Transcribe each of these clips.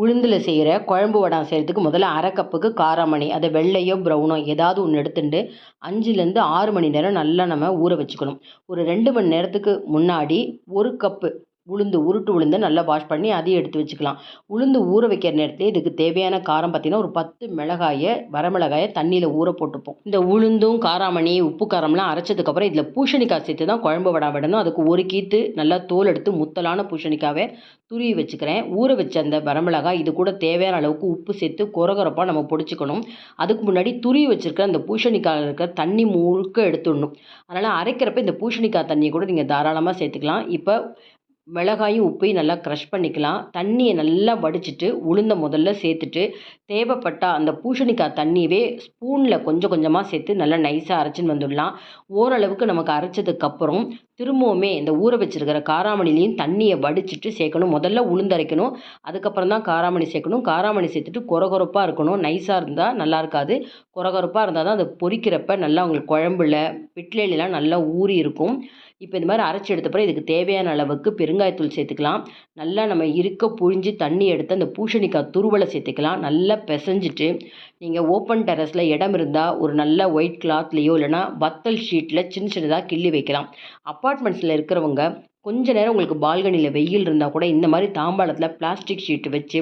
உளுந்தில் செய்கிற குழம்பு வடம் செய்கிறதுக்கு முதல்ல அரை கப்புக்கு காராமணி அதை வெள்ளையோ ப்ரௌனோ ஏதாவது ஒன்று எடுத்துட்டு அஞ்சுலேருந்து ஆறு மணி நேரம் நல்லா நம்ம ஊற வச்சுக்கணும். ஒரு ரெண்டு மணி நேரத்துக்கு முன்னாடி ஒரு கப்பு உளுந்து உருட்டு உளுந்து நல்லா வாஷ் பண்ணி அதையும் எடுத்து வச்சுக்கலாம். உளுந்து ஊற வைக்கிற நேரத்தில் இதுக்கு தேவையான காரம் பார்த்திங்கன்னா ஒரு பத்து மிளகாயை வரமிளகாயை தண்ணியில் ஊற போட்டுப்போம். இந்த உளுந்தும் காராமணி உப்பு காரம்லாம் அரைச்சதுக்கப்புறம் இதில் பூசணிக்காய் சேர்த்து தான் குழம்பு வடா விடணும். அதுக்கு ஒரு கீத்து நல்லா தோல் எடுத்து முத்தலான பூசணிக்காவை துருவி வச்சுக்கிறேன். ஊற வச்ச அந்த வரமிளகாய் இது கூட தேவையான அளவுக்கு உப்பு சேர்த்து குறகுறப்பாக நம்ம பிடிச்சிக்கணும். அதுக்கு முன்னாடி துருவி வச்சுருக்க அந்த பூசணிக்காய் இருக்க தண்ணி முழுக்க எடுத்துடணும். அதனால் அரைக்கிறப்ப இந்த பூசணிக்காய் தண்ணியை கூட நீங்கள் தாராளமாக சேர்த்துக்கலாம். இப்போ மிளகாயும் உப்பையும் நல்லா க்ரஷ் பண்ணிக்கலாம். தண்ணியை நல்லா வடிச்சிட்டு உளுந்தை முதல்ல சேர்த்துட்டு தேவைப்பட்டால் அந்த பூசணிக்காய் தண்ணியவே ஸ்பூனில் கொஞ்சம் கொஞ்சமாக சேர்த்து நல்லா நைஸாக அரைச்சின்னு வந்துடலாம். ஓரளவுக்கு நமக்கு அரைச்சதுக்கப்புறம் திரும்பவுமே இந்த ஊற வச்சுருக்கிற காராமணிலையும் தண்ணியை வடிச்சிட்டு சேர்க்கணும். முதல்ல உளுந்தரைக்கணும் அதுக்கப்புறம் தான் காராமணி சேர்க்கணும். காராமணி சேர்த்துட்டு குறகுறப்பாக இருக்கணும். நைஸாக இருந்தால் நல்லா இருக்காது. குறகுறப்பாக இருந்தால் தான் அதை பொரிக்கிறப்ப நல்லா உங்களுக்கு குழம்புல பிட்லையிலாம் நல்லா ஊறி இருக்கும். இப்போ இந்த மாதிரி அரைச்சி எடுத்த பிறகு இதுக்கு தேவையான அளவுக்கு பெருங்காயத்தூள் சேர்த்துக்கலாம். நல்லா நம்ம இருக்க புழிஞ்சு தண்ணி எடுத்து அந்த பூசணிக்காய் துருவலை சேர்த்துக்கலாம். நல்லா பிசைஞ்சிட்டு நீங்கள் ஓப்பன் டெரஸில் இடம் இருந்தால் ஒரு நல்ல ஒயிட் கிளாத்லேயோ இல்லைனா வத்தல் ஷீட்டில் சின்ன சின்னதாக கிள்ளி வைக்கலாம். அப்பார்ட்மெண்ட்ஸில் இருக்கிறவங்க கொஞ்ச நேரம் உங்களுக்கு பால்கனியில் வெயில் இருந்தால் கூட இந்த மாதிரி தாம்பாளத்தில் பிளாஸ்டிக் ஷீட்டு வச்சு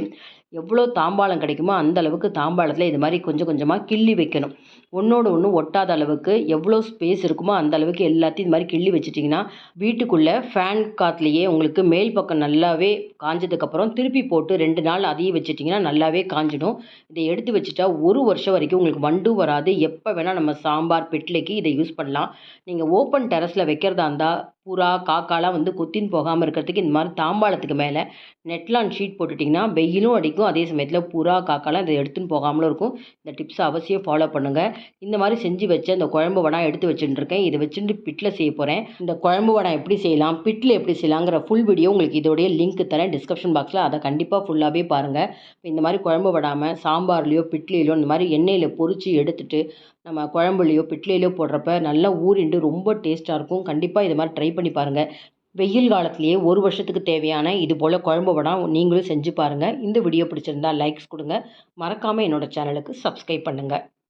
எவ்வளோ தாம்பாளம் கிடைக்குமோ அந்த அளவுக்கு தாம்பாளத்தில் இது மாதிரி கொஞ்சம் கொஞ்சமாக கிள்ளி வைக்கணும். ஒன்றோடு ஒன்று ஒட்டாத அளவுக்கு எவ்வளோ ஸ்பேஸ் இருக்குமோ அந்த அளவுக்கு எல்லாத்தையும் இது மாதிரி கிள்ளி வச்சிட்டிங்கன்னா வீட்டுக்குள்ளே ஃபேன் காற்றுலையே உங்களுக்கு மேல் பக்கம் நல்லாவே காஞ்சதுக்கப்புறம் திருப்பி போட்டு ரெண்டு நாள் அதையும் வச்சிட்டிங்கன்னா நல்லாவே காஞ்சிடும். இதை எடுத்து வச்சுட்டா ஒரு வருஷம் வரைக்கும் உங்களுக்கு வண்டும் வராது. எப்போ வேணால் நம்ம சாம்பார் பெட்லைக்கு இதை யூஸ் பண்ணலாம். நீங்கள் ஓப்பன் டெரஸில் வைக்கிறதா இருந்தால் புறா காக்காலாம் வந்து கொத்தின்னு போகாமல் இருக்கிறதுக்கு இந்த மாதிரி தாம்பாளத்துக்கு மேலே நெட்லான் ஷீட் போட்டுட்டிங்கன்னா வெயிலும் அடிக்கும். அதே சமயத்தில் புறா காக்காலாம் இதை எடுத்துன்னு போகாமலும் இருக்கும். இந்த டிப்ஸை அவசியம் ஃபாலோ பண்ணுங்கள் இந்த மாதிரி செஞ்சு வச்ச இந்த குழம்பு வடம் எடுத்து வச்சுட்டுருக்கேன். இதை வச்சுட்டு பிட்டில் செய்ய போகிறேன் இந்த குழம்பு வடம் எப்படி செய்யலாம் பிட்டில் எப்படி செய்யலாங்கிற ஃபுல் வீடியோ உங்களுக்கு இதோடைய லிங்க் தரேன். டிஸ்கிரிப்ஷன் பாக்ஸில் அதை கண்டிப்பாக ஃபுல்லாகவே பாருங்கள் இப்போ இந்த மாதிரி குழம்பு விடாமல் சாம்பார்லேயோ பிட்லிலையோ இந்த மாதிரி எண்ணெயில் பொரித்து எடுத்துட்டு நம்ம குழம்புலையோ பிட்லிலையோ போடுறப்ப நல்லா ஊறிண்டு ரொம்ப டேஸ்ட்டாக இருக்கும். கண்டிப்பாக இது மாதிரி ட்ரை பண்ணி பாருங்கள் வெயில் காலத்துலேயே ஒரு வருஷத்துக்கு தேவையான இது போல் குழம்பு வடம் நீங்களும் செஞ்சு பாருங்கள் இந்த வீடியோ பிடிச்சிருந்தா லைக்ஸ் கொடுங்க. மறக்காமல் என்னோடய சேனலுக்கு சப்ஸ்கிரைப் பண்ணுங்கள்